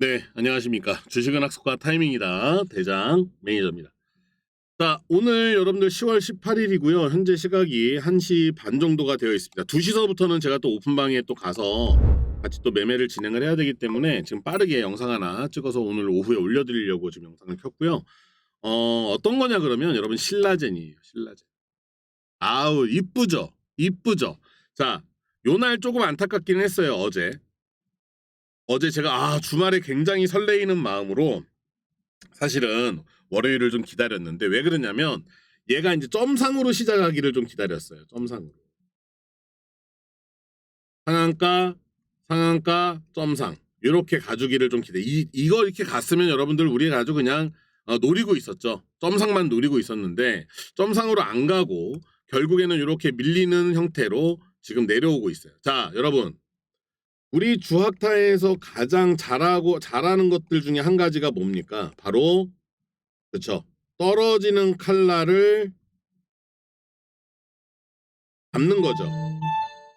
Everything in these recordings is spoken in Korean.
네, 안녕하십니까. 주식은 학습과 타이밍이다. 대장 매니저입니다. 자, 오늘 여러분들 10월 18일이고요. 현재 시각이 1시 반 정도가 되어 있습니다. 2시서부터는 제가 또 오픈방에 또 가서 같이 또 매매를 진행을 해야 되기 때문에 지금 빠르게 영상 하나 찍어서 오늘 오후에 올려드리려고 지금 영상을 켰고요. 어, 어떤 거냐 그러면 여러분 신라젠이에요. 신라젠. 아우, 이쁘죠? 이쁘죠? 자, 요 날 조금 안타깝긴 했어요. 어제. 어제 제가 아 주말에 굉장히 설레이는 마음으로 사실은 월요일을 좀 기다렸는데 왜 그러냐면 얘가 이제 점상으로 시작하기를 좀 기다렸어요. 점상으로. 상한가, 상한가, 점상. 이렇게 가주기를 좀 기대. 이 이거 이렇게 갔으면 여러분들 우리 아주 그냥 어, 노리고 있었죠. 점상만 노리고 있었는데 점상으로 안 가고 결국에는 이렇게 밀리는 형태로 지금 내려오고 있어요. 자, 여러분. 우리 주학타에서 가장 잘하고 잘하는 것들 중에 한 가지가 뭡니까? 바로 그렇죠. 떨어지는 칼날을 잡는 거죠.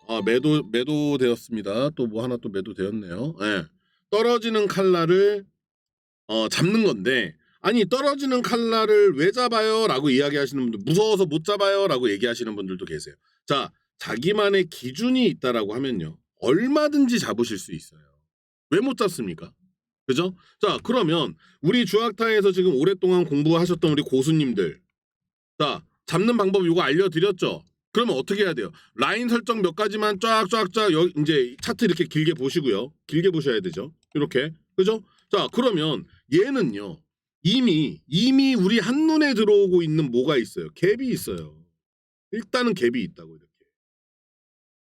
아, 매도 매도 되었습니다. 또 뭐 하나 또 매도 되었네요. 예. 떨어지는 칼날을 어, 잡는 건데 아니 떨어지는 칼날을 왜 잡아요라고 이야기하시는 분들 무서워서 못 잡아요라고 얘기하시는 분들도 계세요. 자, 자기만의 기준이 있다라고 하면요. 얼마든지 잡으실 수 있어요. 왜 못 잡습니까? 그죠? 자, 그러면 우리 주학타에서 지금 오랫동안 공부하셨던 우리 고수님들. 자, 잡는 방법 이거 알려드렸죠? 그러면 어떻게 해야 돼요? 라인 설정 몇 가지만 쫙쫙쫙 여, 이제 차트 이렇게 길게 보시고요. 길게 보셔야 되죠. 이렇게. 그죠? 자, 그러면 얘는요. 이미 이미 우리 한눈에 들어오고 있는 뭐가 있어요? 갭이 있어요. 일단은 갭이 있다고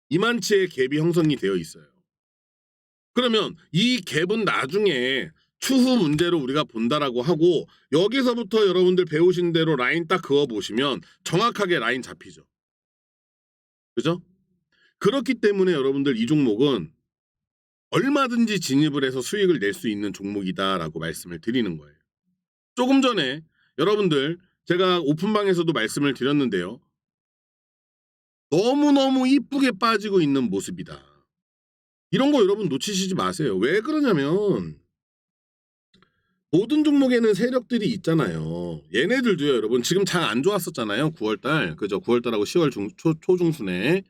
이만치의 갭이 형성이 되어 있어요. 그러면 이 갭은 나중에 추후 문제로 우리가 본다라고 하고 여기서부터 여러분들 배우신 대로 라인 딱 그어 보시면 정확하게 라인 잡히죠. 그죠? 그렇기 때문에 여러분들 이 종목은 얼마든지 진입을 해서 수익을 낼 수 있는 종목이다라고 말씀을 드리는 거예요. 조금 전에 여러분들 제가 오픈방에서도 말씀을 드렸는데요. 너무너무 이쁘게 빠지고 있는 모습이다. 이런 거 여러분 놓치시지 마세요. 왜 그러냐면 모든 종목에는 세력들이 있잖아요. 얘네들도요, 여러분. 지금 장 안 좋았었잖아요. 9월달. 그죠? 9월달하고 10월 중, 초, 초중순에.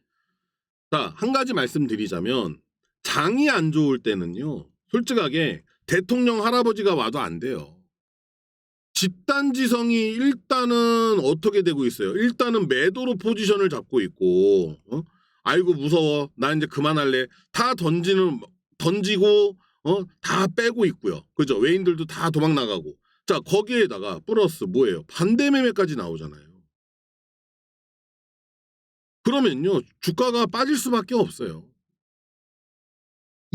자, 한 가지 말씀드리자면 장이 안 좋을 때는요. 솔직하게 대통령 할아버지가 와도 안 돼요. 집단지성이 일단은 어떻게 되고 있어요? 일단은 매도로 포지션을 잡고 있고, 어? 아이고 무서워, 나 이제 그만할래. 다 던지는 던지고, 어, 다 빼고 있고요. 그죠? 외인들도 다 도망 나가고. 자 거기에다가 플러스 뭐예요? 반대 매매까지 나오잖아요. 그러면요 주가가 빠질 수밖에 없어요.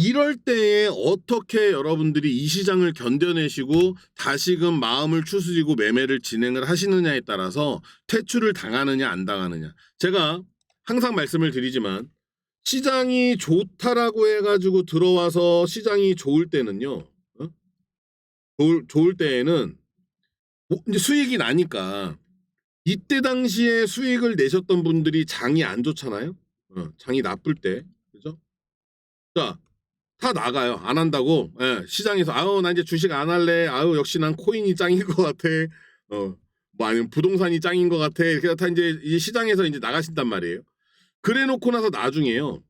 이럴 때에 어떻게 여러분들이 이 시장을 견뎌내시고 다시금 마음을 추스리고 매매를 진행을 하시느냐에 따라서 퇴출을 당하느냐 안 당하느냐. 제가 항상 말씀을 드리지만 시장이 좋다라고 해가지고 들어와서 시장이 좋을 때는요. 어? 좋을, 좋을 때에는 뭐 수익이 나니까 이때 당시에 수익을 내셨던 분들이 장이 안 좋잖아요. 어, 장이 나쁠 때 그죠? 자, 다 나가요. 안 한다고. 예, 시장에서 아우 나 이제 주식 안 할래. 아우 역시 난 코인이 짱인 것 같아. 어, 뭐 아니면 부동산이 짱인 것 같아. 이렇게 다 이제 이 시장에서 이제 나가신단 말이에요. 그래 놓고 나서 나중에요.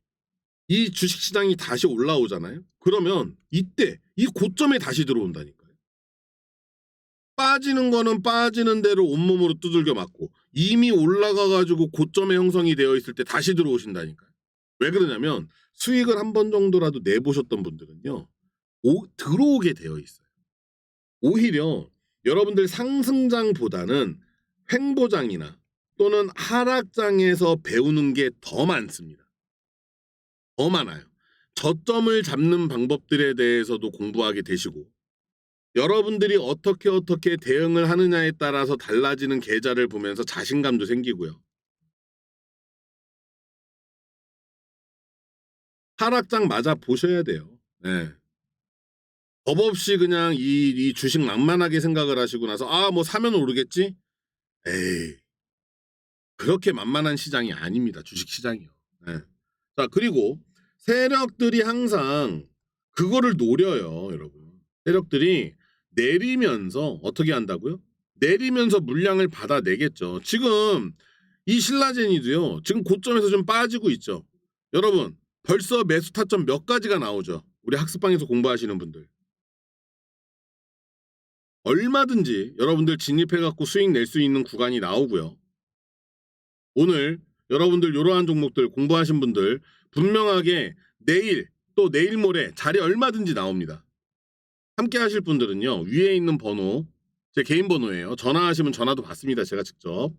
이 주식 시장이 다시 올라오잖아요. 그러면 이때 이 고점에 다시 들어온다니까요. 빠지는 거는 빠지는 대로 온몸으로 두들겨 맞고 이미 올라가 가지고 고점에 형성이 되어 있을 때 다시 들어오신다니까요. 왜 그러냐면 수익을 한 번 정도라도 내보셨던 분들은요. 오, 들어오게 되어 있어요. 오히려 여러분들 상승장보다는 횡보장이나 또는 하락장에서 배우는 게 더 많습니다. 더 많아요. 저점을 잡는 방법들에 대해서도 공부하게 되시고 여러분들이 어떻게 어떻게 대응을 하느냐에 따라서 달라지는 계좌를 보면서 자신감도 생기고요. 하락장 맞아 보셔야 돼요. 네. 법 없이 그냥 이, 이 주식 만만하게 생각을 하시고 나서 아 뭐 사면 오르겠지? 에이 그렇게 만만한 시장이 아닙니다. 주식 시장이요. 네. 자 그리고 세력들이 항상 그거를 노려요, 여러분. 세력들이 내리면서 어떻게 한다고요? 내리면서 물량을 받아내겠죠. 지금 이 신라젠이도요. 지금 고점에서 좀 빠지고 있죠. 여러분 벌써 매수 타점 몇 가지가 나오죠. 우리 학습방에서 공부하시는 분들. 얼마든지 여러분들 진입해갖고 수익 낼 수 있는 구간이 나오고요. 오늘 여러분들 이러한 종목들 공부하신 분들 분명하게 내일 또 내일 모레 자리 얼마든지 나옵니다. 함께 하실 분들은요. 위에 있는 번호 제 개인 번호예요. 전화하시면 전화도 받습니다. 제가 직접.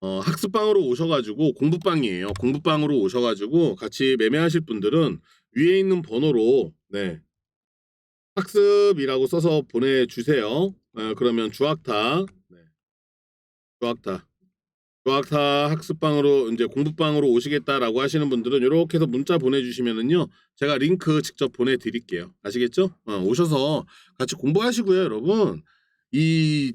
어, 학습방으로 오셔가지고 공부방이에요. 공부방으로 오셔가지고 같이 매매하실 분들은 위에 있는 번호로 네 학습이라고 써서 보내주세요. 어, 그러면 주학타 네. 주학타 주학타 학습방으로 이제 공부방으로 오시겠다라고 하시는 분들은 이렇게 해서 문자 보내주시면은요 제가 링크 직접 보내드릴게요. 아시겠죠? 어, 오셔서 같이 공부하시고요, 여러분. 이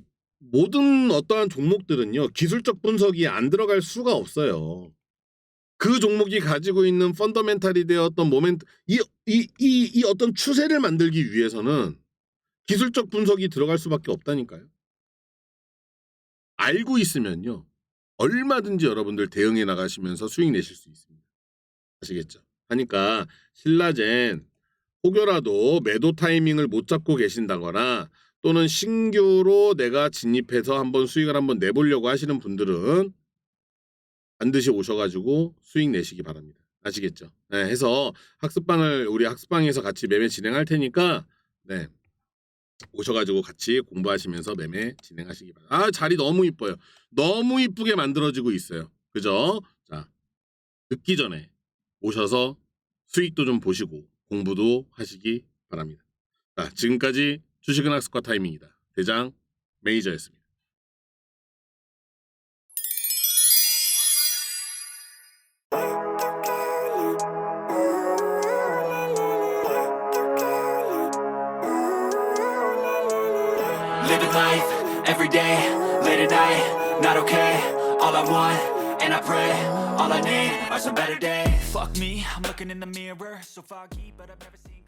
모든 어떠한 종목들은요 기술적 분석이 안 들어갈 수가 없어요. 그 종목이 가지고 있는 펀더멘탈이 되었던 모멘트 이, 이, 이, 이 어떤 추세를 만들기 위해서는 기술적 분석이 들어갈 수밖에 없다니까요. 알고 있으면요 얼마든지 여러분들 대응해 나가시면서 수익 내실 수 있습니다. 아시겠죠? 하니까 신라젠 혹여라도 매도 타이밍을 못 잡고 계신다거나 또는 신규로 내가 진입해서 한번 수익을 한번 내보려고 하시는 분들은 반드시 오셔가지고 수익 내시기 바랍니다. 아시겠죠? 네, 해서 학습방을 우리 학습방에서 같이 매매 진행할 테니까 네 오셔가지고 같이 공부하시면서 매매 진행하시기 바랍니다. 아 자리 너무 이뻐요. 너무 이쁘게 만들어지고 있어요. 그죠? 자 듣기 전에 오셔서 수익도 좀 보시고 공부도 하시기 바랍니다. 자 지금까지 주식은 학습과 타이밍이다. 대장 매니저였습니다. Living life every day, late at night, not okay. All I want, and I pray, all I need are some better days. Fuck me, I'm looking in the mirror, so foggy, but I've never seen.